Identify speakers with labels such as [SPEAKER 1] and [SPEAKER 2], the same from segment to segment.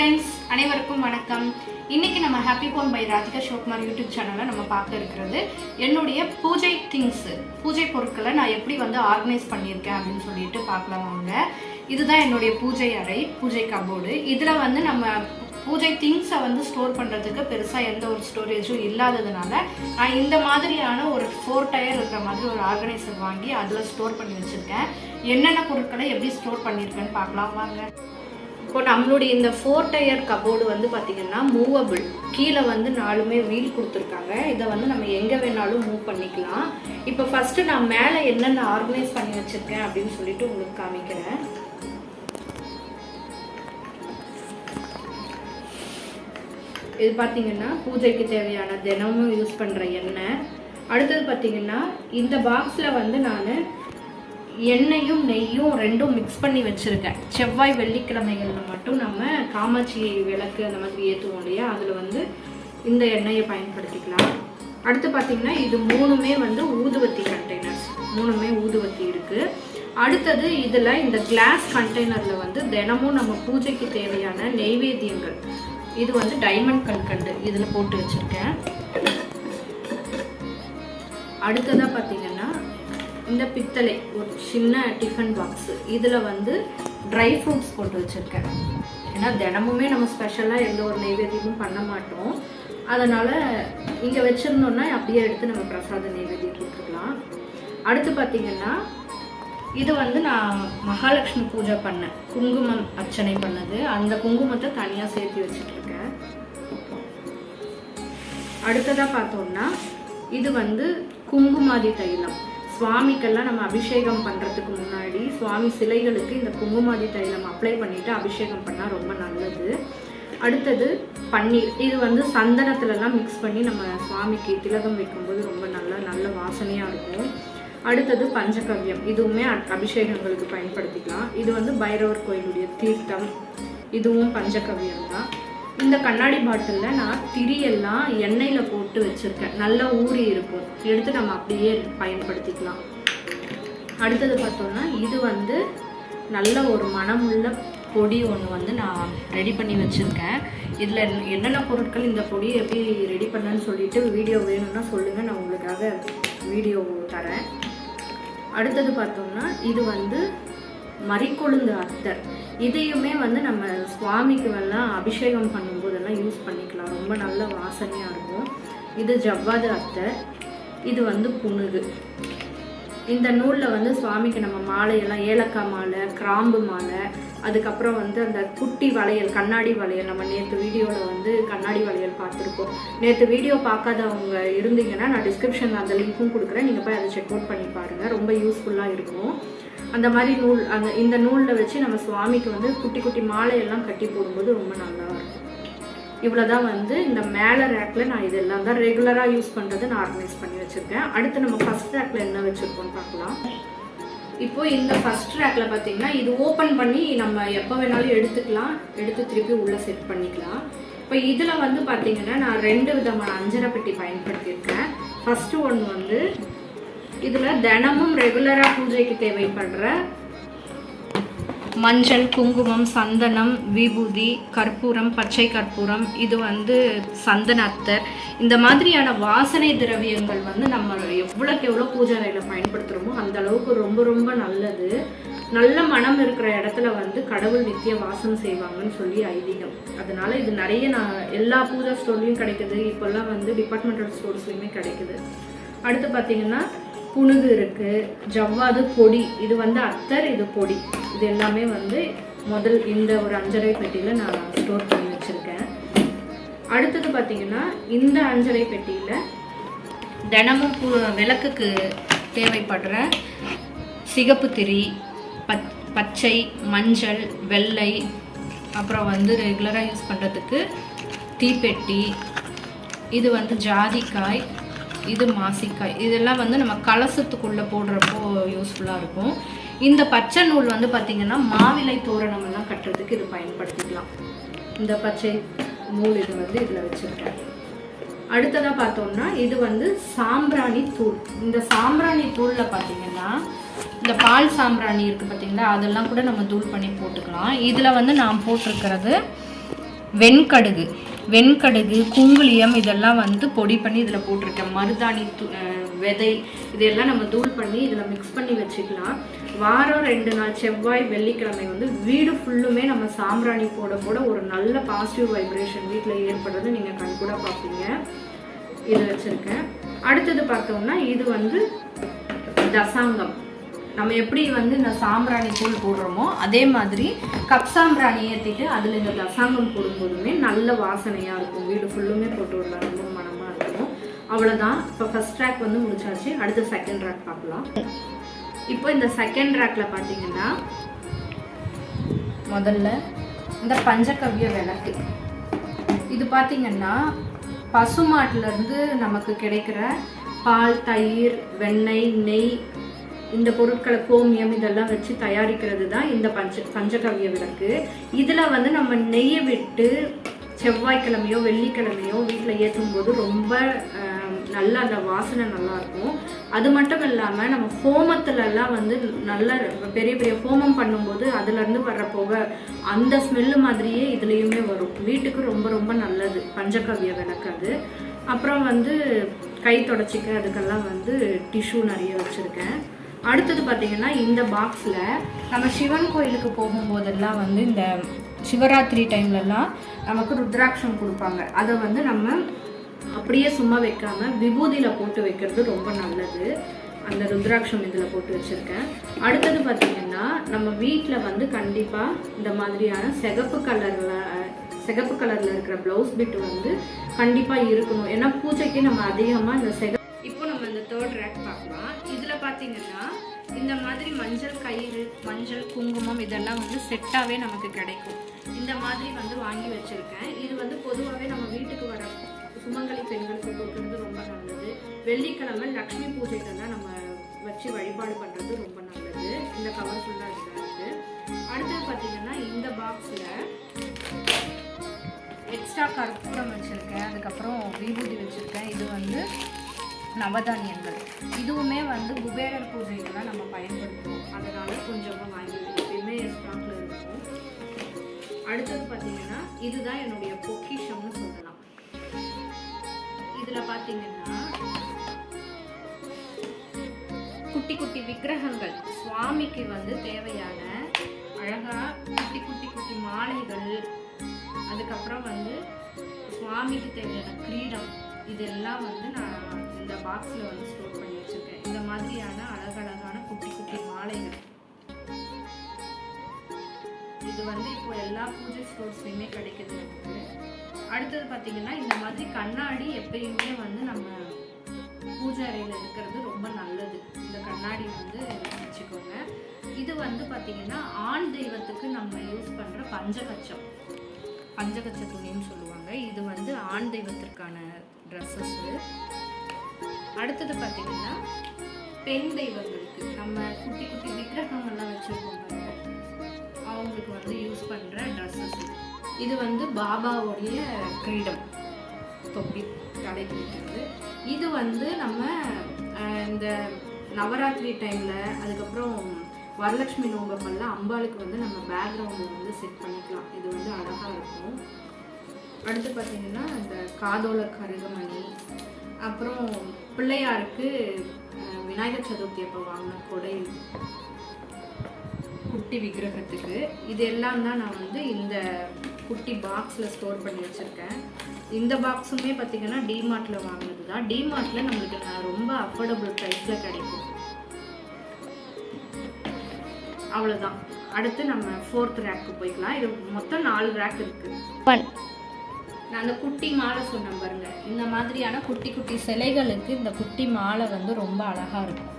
[SPEAKER 1] Friends அனைவருக்கும் வணக்கம். இன்னைக்கு நம்ம happy home by Radhika Sivakumar YouTube சேனலில் நம்ம பார்க்க இருக்கிறது என்னுடைய பூஜை திங்ஸு பூஜை பொருட்களை நான் எப்படி வந்து ஆர்கனைஸ் பண்ணியிருக்கேன் அப்படின்னு சொல்லிட்டு பார்க்கலாம் வாங்க. இதுதான் என்னுடைய பூஜை அறை பூஜை கபோர்டு இதில் வந்து நம்ம பூஜை திங்ஸை வந்து ஸ்டோர் பண்ணுறதுக்கு பெருசாக எந்த ஒரு ஸ்டோரேஜும் இல்லாததுனால நான் இந்த மாதிரியான ஒரு ஃபோர் டயர் இருக்கிற மாதிரி ஒரு ஆர்கனைசர் வாங்கி அதில் ஸ்டோர் பண்ணி வச்சுருக்கேன். என்னென்ன பொருட்களை எப்படி ஸ்டோர் பண்ணியிருக்கேன்னு பார்க்கலாம் வாங்க. இப்போ நம்மளுடைய இந்த ஃபோர் டயர் கபோர்டு வந்து பார்த்திங்கன்னா மூவபிள் கீழே வந்து நாலுமே வீல் கொடுத்துருக்காங்க. இதை வந்து நம்ம எங்கே வேணாலும் மூவ் பண்ணிக்கலாம். இப்போ ஃபஸ்ட்டு நான் மேலே என்னென்ன ஆர்கனைஸ் பண்ணி வச்சுருக்கேன் அப்படின்னு சொல்லிட்டு உங்களுக்கு காமிக்கிறேன். இது பார்த்தீங்கன்னா பூஜைக்கு தேவையான தினமும் யூஸ் பண்ணுற எண்ணெய். அடுத்தது பார்த்தீங்கன்னா இந்த பாக்ஸில் வந்து நான் எண்ணெயும் நெய்யும் ரெண்டும் மிக்ஸ் பண்ணி வச்சுருக்கேன். செவ்வாய் வெள்ளிக்கிழமைகளில் மட்டும் நம்ம காமாட்சி விளக்கு அந்த மாதிரி ஏற்றுவோம் இல்லையா? அதில் வந்து இந்த எண்ணெயை பயன்படுத்திக்கலாம். அடுத்து பார்த்திங்கன்னா இது மூணுமே வந்து ஊதுவத்தி கண்டெய்னர்ஸ் மூணுமே ஊதுவத்தி இருக்குது அடுத்தது இதில் இந்த கிளாஸ் கண்டெய்னரில் வந்து தினமும் நம்ம பூஜைக்கு தேவையான நெய்வேத்தியங்கள். இது வந்து டைமண்ட் கல்கண்டு. இதில் போட்டு வச்சுருக்கேன். அடுத்ததாக பார்த்தீங்கன்னா இந்த பித்தளை ஒரு சின்ன டிஃபன் பாக்ஸு இதில் வந்து ட்ரை ஃப்ரூட்ஸ் போட்டு வச்சுருக்கேன். ஏன்னா தினமுமே நம்ம ஸ்பெஷலாக எந்த ஒரு நெய்வேத்தியமும் பண்ண மாட்டோம். அதனால் இங்கே வச்சுருந்தோன்னா அப்படியே எடுத்து நம்ம பிரசாத நெய்வேத்தியம் கொடுத்துக்கலாம் அடுத்து பார்த்திங்கன்னா இது வந்து நான் மகாலட்சுமி பூஜை பண்ணேன் குங்குமம் அர்ச்சனை பண்ணது. அந்த குங்குமத்தை தனியாக சேர்த்து வச்சுட்ருக்கேன். அடுத்ததாக பார்த்தோம்னா இது வந்து குங்குமாதி தைலம். சுவாமிக்கெல்லாம் நம்ம அபிஷேகம் பண்ணுறதுக்கு முன்னாடி சுவாமி சிலைகளுக்கு இந்த குங்குமாதி தைலம் அப்ளை பண்ணிவிட்டு அபிஷேகம் பண்ணால் ரொம்ப நல்லது. அடுத்தது பன்னீர். இது வந்து சந்தனத்துலலாம் மிக்ஸ் பண்ணி நம்ம சுவாமிக்கு திலகம் வைக்கும்போது ரொம்ப நல்ல நல்ல வாசனையாக இருக்கும். அடுத்தது பஞ்சகவ்யம். இதுவுமே அபிஷேகங்களுக்கு பயன்படுத்திக்கலாம். இது வந்து பைரவர் கோயிலுடைய தீர்த்தம். இதுவும் பஞ்சகவ்யம் தான் இந்த கண்ணாடி பாட்டிலில் நான் திரியெல்லாம் எண்ணெயில் போட்டு வச்சுருக்கேன். நல்லா ஊறி இருக்கும். எடுத்து நம்ம அப்படியே பயன்படுத்திக்கலாம். அடுத்தது பார்த்தோன்னா இது வந்து நல்ல ஒரு மணமுள்ள பொடி ஒன்று வந்து நான் ரெடி பண்ணி வச்சுருக்கேன். இதில் என்னென்ன பொருட்கள் இந்த பொடியை எப்படி ரெடி பண்ணேன்னு சொல்லிட்டு வீடியோ வேணும்னா சொல்லுங்கள் நான் உங்களுக்காக வீடியோ தரேன். அடுத்தது பார்த்தோம்னா இது வந்து மறிக்கொழுந்து அத்தர் இதையுமே வந்து நம்ம சுவாமிக்கு எல்லாம் அபிஷேகம் பண்ணும்போதெல்லாம் யூஸ் பண்ணிக்கலாம். ரொம்ப நல்ல வாசனையாக இருக்கும். இது ஜவ்வாது அத்தர் இது வந்து புனுகு. இந்த நூலில் வந்து சுவாமிக்கு நம்ம மாலையெல்லாம் ஏலக்காய் மாலை கிராம்பு மாலை அதுக்கப்புறம் வந்து அந்த குட்டி வளையல் கண்ணாடி வளையல் நம்ம நேற்று வீடியோவில் வந்து கண்ணாடி வளையல் பார்த்துருக்கோம். நேற்று வீடியோ பார்க்காதவங்க இருந்தீங்கன்னா நான் டிஸ்கிரிப்ஷனில் அந்த லிங்க்கும் கொடுக்குறேன். நீங்கள் போய் அதை செக் அவுட் பண்ணி பாருங்கள் ரொம்ப யூஸ்ஃபுல்லாக இருக்கும். அந்த மாதிரி நூல் அந்த இந்த நூலில் வச்சு நம்ம சுவாமிக்கு வந்து குட்டி குட்டி மாலையெல்லாம் கட்டி போடும்போது ரொம்ப நல்லா இருக்கும். இவ்வளோதான் வந்து இந்த மேலே ரேக்கில் நான் இதெல்லாம் தான் ரெகுலராக யூஸ் பண்ணுறது நான் ஆர்கனைஸ் பண்ணி வச்சுருக்கேன். அடுத்து நம்ம ஃபஸ்ட் ரேக்கில் என்ன வச்சுருக்கோம்னு பார்க்கலாம். இப்போ இந்த ஃபர்ஸ்ட் ரேக்கில் பார்த்தீங்கன்னா இது ஓப்பன் பண்ணி நம்ம எப்போ வேணாலும் எடுத்துக்கலாம். எடுத்து திருப்பி உள்ளே செட் பண்ணிக்கலாம். இப்போ இதில் வந்து பார்த்தீங்கன்னா நான் ரெண்டு விதமான அஞ்சரை பெட்டி பயன்படுத்தியிருக்கேன். ஃபஸ்ட்டு ஒன்று வந்து இதில் தினமும் ரெகுலராக பூஜைக்கு தேவைப்படுற மஞ்சள் குங்குமம் சந்தனம் விபூதி கற்பூரம் பச்சை கற்பூரம் இது வந்து சந்தன அத்தர். இந்த மாதிரியான வாசனை திரவியங்கள் வந்து நம்ம எவ்வளோக்கு எவ்வளோ பூஜை அறையில் பயன்படுத்துகிறோமோ அந்த அளவுக்கு ரொம்ப ரொம்ப நல்லது. நல்ல மனம் இருக்கிற இடத்துல வந்து கடவுள் நித்திய வாசம் செய்வாங்கன்னு சொல்லி ஐதீகம். அதனால இது நிறைய நான் எல்லா பூஜா ஸ்டோர்லையும் கிடைக்குது. இப்போல்லாம் வந்து டிபார்ட்மெண்டல் ஸ்டோர்ஸ்லையுமே கிடைக்குது. அடுத்து பார்த்தீங்கன்னா புனுகு இருக்குது ஜவ்வாது பொடி இது வந்து அத்தர் இது பொடி. இது எல்லாமே வந்து முதல் இந்த ஒரு அஞ்சரை பெட்டியில் நான் ஸ்டோர் பண்ணி வச்சுருக்கேன். அடுத்தது பார்த்தீங்கன்னா இந்த அஞ்சரை பெட்டியில் தினமும் பு- விளக்குக்கு தேவைப்படுற சிகப்பு திரி பச் பச்சை மஞ்சள் வெள்ளை அப்புறம் வந்து ரெகுலராக யூஸ் பண்ணுறதுக்கு தீப்பெட்டி இது வந்து ஜாதிக்காய் இது மாசிக்காய். இதெல்லாம் வந்து நம்ம கலசத்துக்குள்ளே போடுறப்போ யூஸ்ஃபுல்லாக இருக்கும். இந்த பச்சை நூல் வந்து பார்த்திங்கன்னா மாவிலை தோரணம் எல்லாம் கட்டுறதுக்கு இது பயன்படுத்திக்கலாம். இந்த பச்சை நூல் இது வந்து இதில் வச்சுருக்கேன். அடுத்ததாக பார்த்தோம்னா இது வந்து சாம்பிராணி தூள். இந்த சாம்பிராணி தூளில் பார்த்தீங்கன்னா இந்த பால் சாம்பிராணி இருக்குது பார்த்தீங்களா அதெல்லாம் கூட நம்ம தூள் பண்ணி போட்டுக்கலாம். இதில் வந்து நான் போட்டிருக்கிறது வெண்கடுகு. வெண்கடுகு குங்குளியம் இதெல்லாம் வந்து பொடி பண்ணி இதில் போட்டிருக்கேன். மருதாணி து- விதை இதெல்லாம் நம்ம தூள் பண்ணி இதில் மிக்ஸ் பண்ணி வச்சுக்கலாம். வாரம் ரெண்டு நாள் செவ்வாய் வெள்ளிக்கிழமை வந்து வீடு ஃபுல்லுமே நம்ம சாம்பிராணி போட போட ஒரு நல்ல பாசிட்டிவ் வைப்ரேஷன் வீட்டில் ஏற்படுறது நீங்கள் கண்கூட பார்ப்பீங்க. இது வச்சுருக்கேன். அடுத்தது பார்த்தோம்னா இது வந்து தசாங்கம். நம்ம எப்படி வந்து இந்த சாம்பிராணி தூள் போடுறோமோ அதே மாதிரி கப் சாம்பிராணி ஏற்றிட்டு அதில் இந்த ரசாங்கம் போடும்போதுமே நல்ல வாசனையாக இருக்கும். வீடு ஃபுல்லுமே போட்டு விடலாம். ரொம்ப மனமாக இருக்கும். அவ்வளோதான் இப்போ ஃபஸ்ட் ட்ராக் வந்து முடிச்சாச்சு. அடுத்து செகண்ட் ட்ராக் பார்க்கலாம். இப்போ இந்த செகண்ட் ட்ராக்ல பார்த்தீங்கன்னா முதல்ல இந்த பஞ்சகவ்ய விளக்கு. இது பார்த்தீங்கன்னா பசுமாட்டிலேருந்து நமக்கு கிடைக்கிற பால் தயிர் வெண்ணெய் நெய் இந்த பொருட்களை கோமியம் இதெல்லாம் வச்சு தயாரிக்கிறது தான் இந்த பஞ்ச பஞ்சகவ்ய விளக்கு. இதில் வந்து நம்ம நெய்யை விட்டு செவ்வாய்க்கிழமையோ வெள்ளிக்கிழமையோ வீட்டில் ஏற்றும் போது ரொம்ப நல்லா நல்ல அந்த வாசனை நல்லாயிருக்கும். அது மட்டும் இல்லாமல் நம்ம ஹோமத்துலலாம் வந்து நல்ல பெரிய பெரிய ஹோமம் பண்ணும்போது அதுலேருந்து வர்ற போக அந்த ஸ்மெல்லு மாதிரியே இதுலேயுமே வரும். வீட்டுக்கு ரொம்ப ரொம்ப நல்லது பஞ்சகவ்ய விளக்கு அது. அப்புறம் வந்து கை தொடச்சிக்க அதுக்கெல்லாம் வந்து டிஷ்யூ நிறைய வச்சுருக்கேன். அடுத்தது பார்த்தீங்கன்னா இந்த பாக்ஸில் நம்ம சிவன் கோயிலுக்கு போகும்போதெல்லாம் வந்து இந்த சிவராத்திரி டைம்லலாம் நமக்கு ருத்ராட்சம் கொடுப்பாங்க. அதை வந்து நம்ம அப்படியே சும்மா வைக்காமல் விபூதியில் போட்டு வைக்கிறது ரொம்ப நல்லது. அந்த ருத்ராட்சம் இதில் போட்டு வச்சுருக்கேன். அடுத்தது பார்த்திங்கன்னா நம்ம வீட்டில் வந்து கண்டிப்பாக இந்த மாதிரியான சிகப்பு கலரில் சிகப்பு கலரில் இருக்கிற ப்ளவுஸ் பிட் வந்து கண்டிப்பாக இருக்கணும். ஏன்னா பூஜைக்கு நம்ம அதிகமாக இந்த சிக இந்த மாதிரி மஞ்சள் கயிறு மஞ்சள் குங்குமம் இதெல்லாம் வந்து செட்டாகவே நமக்கு கிடைக்கும். இந்த மாதிரி வந்து வாங்கி வச்சுருக்கேன். இது வந்து பொதுவாகவே நம்ம வீட்டுக்கு வர சுமங்கலி பெண்களுக்கு கொடுக்கறது ரொம்ப நல்லது. வெள்ளிக்கிழமை லக்ஷ்மி தான் நம்ம வச்சு வழிபாடு பண்ணுறது ரொம்ப நல்லது. இந்த கவர் ஃபுல்லாக இதுதான் அடுத்தது பார்த்திங்கன்னா இந்த பாக்ஸில் எக்ஸ்ட்ரா கற்பூரம் வச்சுருக்கேன். அதுக்கப்புறம் விபூதி வச்சுருக்கேன். இது வந்து நவதானியங்கள். இதுவுமே வந்து குபேரர் பூஜைக்கெல்லாம் நம்ம பயன்படுத்துவோம். அதனால கொஞ்சமாக வாங்கி எப்பயுமே ஸ்டாக்ல இருக்கும். அடுத்தது பார்த்தீங்கன்னா இதுதான் என்னுடைய பொக்கிஷம்னு சொல்லலாம். இதில் பார்த்தீங்கன்னா குட்டி குட்டி விக்கிரகங்கள். சுவாமிக்கு வந்து தேவையான அழகாக குட்டி குட்டி குட்டி மாலைகள். அதுக்கப்புறம் வந்து சுவாமிக்கு தேவையான கிரீடம். இதெல்லாம் வந்து நான் இந்த பாக்ஸில் வந்து ஸ்டோர் பண்ணி வச்சுருக்கேன். இந்த மாதிரியான அழகழகான குட்டி குட்டி மாலைகள். இது வந்து இப்போ எல்லா பூஜை ஸ்டோர்ஸ்லையுமே கிடைக்கிது அடுத்தது பார்த்தீங்கன்னா இந்த மாதிரி கண்ணாடி எப்பயுமே வந்து நம்ம பூஜை அறையில் இருக்கிறது ரொம்ப நல்லது. இந்த கண்ணாடி வந்து வச்சுக்கோங்க. இது வந்து பார்த்தீங்கன்னா ஆண் தெய்வத்துக்கு நம்ம யூஸ் பண்ணுற பஞ்சகச்சம். பஞ்சகச்ச துணின்னு சொல்லுவாங்க. இது வந்து ஆண் தெய்வத்திற்கான ட்ரெஸ்ஸஸ்ஸு அடுத்தது பார்த்தீங்கன்னா பெண் தெய்வங்களுக்கு நம்ம குட்டி குட்டி விக்கிரகங்கள்லாம் வச்சுருக்கோம் அவங்களுக்கு வந்து யூஸ் பண்ணுற ட்ரெஸ்ஸஸ் இது வந்து பாபாவுடைய கிரீடம். தொப்பி தலைக்கு வைக்கிறது இது வந்து நம்ம இந்த நவராத்திரி டைமில் அதுக்கப்புறம் வரலட்சுமி நோம்பப்பெல்லாம் அம்பாளுக்கு வந்து நம்ம பேக்ரவுண்டில் வந்து செட் பண்ணிக்கலாம். இது வந்து அழகாக இருக்கும். அடுத்து பார்த்தீங்கன்னா இந்த காதோல கருகமணி அப்புறம் பிள்ளையாருக்கு விநாயகர் சதுர்த்தி அப்போ வாங்கின கொடை. குட்டி விக்கிரகத்துக்கு. இது எல்லாம் தான் நான் வந்து இந்த குட்டி பாக்ஸில் ஸ்டோர் பண்ணி வச்சுருக்கேன். இந்த பாக்ஸுமே பார்த்தீங்கன்னா டிமார்ட்டில் வாங்கினது தான். டிமார்ட்டில் நம்மளுக்கு நான் ரொம்ப அஃபோர்டபுள் ப்ரைஸில் கிடைக்கும். அவ்வளோதான் அடுத்து நம்ம ஃபோர்த் ரேக்கு போய்க்கலாம். இது மொத்தம் நாலு ரேக் இருக்குது
[SPEAKER 2] ஒன்
[SPEAKER 1] நான் அந்த குட்டி மாலை சொன்னேன் பாருங்க. இந்த மாதிரியான குட்டி குட்டி சிலைகளுக்கு இந்த குட்டி மாலை வந்து ரொம்ப அழகா இருக்கும்.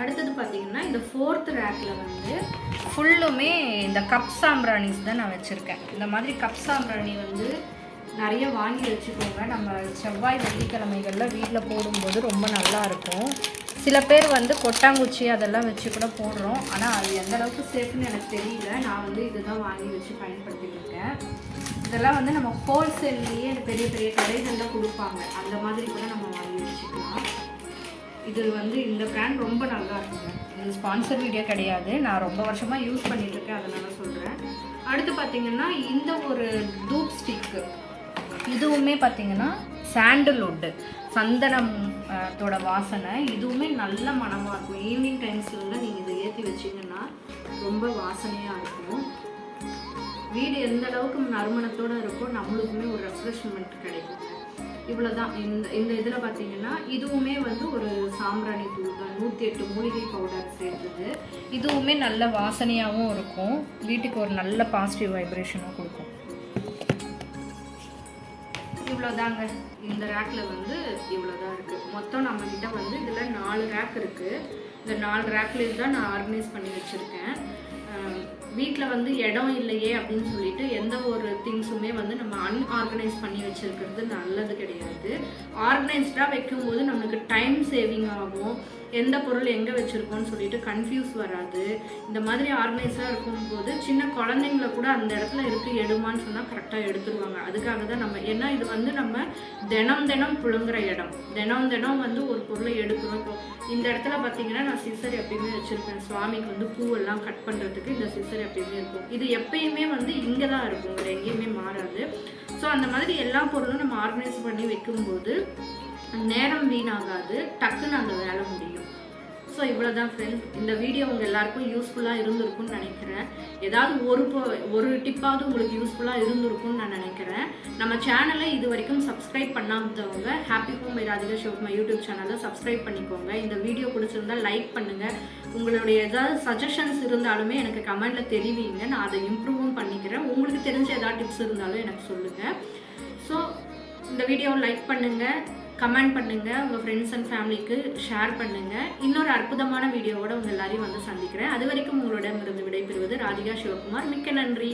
[SPEAKER 1] அடுத்தது பார்த்தீங்கன்னா இந்த ஃபோர்த் ரேக்கில் வந்து ஃபுல்லுமே இந்த கப் சாம்பிராணிஸ் தான் நான் வச்சுருக்கேன். இந்த மாதிரி கப் சாம்பிராணி வந்து நிறைய வாங்கி வச்சுக்கோங்க. நம்ம செவ்வாய் வெள்ளிக்கிழமைகளில் வீட்டில் போடும்போது ரொம்ப நல்லா இருக்கும். சில பேர் வந்து கொட்டாங்குச்சி அதெல்லாம் வச்சு கூட போடுறோம். ஆனால் அது எந்த அளவுக்கு சேஃப்னு எனக்கு தெரியல. நான் வந்து இதுதான் வாங்கி வச்சு பயன்படுத்திட்டு இருக்கேன். இதெல்லாம் வந்து நம்ம ஹோல்சேல்லையே பெரிய பெரிய கடைகளில் கொடுப்பாங்க. அந்த மாதிரி கூட நம்ம வாங்கி வச்சுக்கலாம். இது வந்து இந்த பிராண்ட் ரொம்ப நல்லா இருக்குங்க. இது ஸ்பான்சர் வீடியோ கிடையாது. நான் ரொம்ப வருஷமாக யூஸ் பண்ணிகிட்ருக்கேன் அதனால் அதனால சொல்கிறேன் அடுத்து பார்த்தீங்கன்னா இந்த ஒரு தூப் ஸ்டிக்கு இதுவுமே பார்த்தீங்கன்னா சாண்டல்வுட்டு சந்தனம் தோட வாசனை. இதுவுமே நல்ல மணமாக இருக்கும். ஈவினிங் டைம்ஸ்லாம் நீங்கள் இதை ஏற்றி வச்சீங்கன்னா ரொம்ப வாசனையாக இருக்கும். வீடு எந்த அளவுக்கு நறுமணத்தோட இருக்கோ நம்மளுக்குமே ஒரு ரெஃப்ரெஷ்மெண்ட் கிடைக்கும். இவ்வளோதான் இந்த இந்த இதில் பார்த்தீங்கன்னா இதுவுமே வந்து ஒரு சாம்பிராணி தூள் தான். நூற்றி எட்டு மூலிகை பவுடர் சேர்த்துது இதுவுமே நல்ல வாசனையாகவும் இருக்கும். வீட்டுக்கு ஒரு நல்ல பாசிட்டிவ் வைப்ரேஷனும் இவ்வளோதாங்க இந்த ரேக்கில் வந்து இவ்வளோதான் இருக்குது மொத்தம் நம்மக்கிட்ட வந்து இதில் நாலு ரேக் இருக்குது இந்த நாலு ரேக்லேயும் தான் நான் ஆர்கனைஸ் பண்ணி வச்சுருக்கேன். வீட்டில் வந்து இடம் இல்லையே அப்படின்னு சொல்லிட்டு எந்த ஒரு திங்ஸுமே வந்து நம்ம அன்ஆர்கனைஸ் பண்ணி வச்சிருக்கிறது நல்லது கிடையாது. ஆர்கனைஸ்டாக வைக்கும்போது நம்மளுக்கு டைம் சேவிங் ஆகும். எந்த பொருள் எங்கே வச்சுருக்கோம்னு சொல்லிட்டு கன்ஃபியூஸ் வராது. இந்த மாதிரி ஆர்கனைஸாக இருக்கும்போது சின்ன குழந்தைங்கள கூட அந்த இடத்துல இருக்கு எடுமான்னு சொன்னால் கரெக்டாக எடுத்துருவாங்க. அதுக்காக தான் நம்ம ஏன்னா இது வந்து நம்ம தினம் தினம் புழுங்குற இடம். தினம் தினம் வந்து ஒரு பொருளை எடுக்கிறோம். இப்போ இந்த இடத்துல பார்த்தீங்கன்னா நான் சிசர் எப்பயுமே வச்சுருப்பேன். சுவாமிக்கு வந்து பூவெல்லாம் கட் பண்ணுறதுக்கு இந்த சிசர் எப்பயுமே இருக்கும். இது எப்பயுமே வந்து இங்கே தான் இருக்கும் வேறு எங்கேயுமே மாறாது. ஸோ அந்த மாதிரி எல்லா பொருளும் நம்ம ஆர்கனைஸ் பண்ணி வைக்கும்போது நேரம் வீணாகாது டக்குன்னு அந்த வேலை முடியும். ஸோ இவ்வளோ தான் ஃப்ரெண்ட்ஸ் இந்த வீடியோ உங்கள் எல்லாருக்கும் யூஸ்ஃபுல்லாக இருந்திருக்கும்னு நினைக்கிறேன். ஏதாவது ஒரு ஒரு டிப்பாவது உங்களுக்கு யூஸ்ஃபுல்லாக இருந்திருக்கும்னு நான் நினைக்கிறேன். நம்ம சேனலை இது வரைக்கும் சப்ஸ்கிரைப் பண்ணாதவங்க ஹாப்பி ஹோம் பை ராதிகா ஷோக்மா யூடியூப் சேனலை சப்ஸ்கிரைப் பண்ணிக்கோங்க. இந்த வீடியோ பிடிச்சிருந்தா லைக் பண்ணுங்கள் உங்களுடைய ஏதாவது சஜஷன்ஸ் இருந்தாலுமே எனக்கு கமெண்ட்டில் தெரிவிங்க. நான் அதை இம்ப்ரூவும் பண்ணிக்கிறேன். உங்களுக்கு தெரிஞ்ச ஏதாவது டிப்ஸ் இருந்தாலும் எனக்கு சொல்லுங்கள் ஸோ இந்த வீடியோவை லைக் பண்ணுங்கள் கமெண்ட் பண்ணுங்கள் உங்கள் ஃப்ரெண்ட்ஸ் அண்ட் ஃபேமிலிக்கு ஷேர் பண்ணுங்கள் இன்னொரு அற்புதமான வீடியோவோட உங்கள் எல்லாரையும் வந்து சந்திக்கிறேன். அது வரைக்கும் உங்களிடமிருந்து விடைபெறுவது ராதிகா சிவகுமார். மிக்க நன்றி.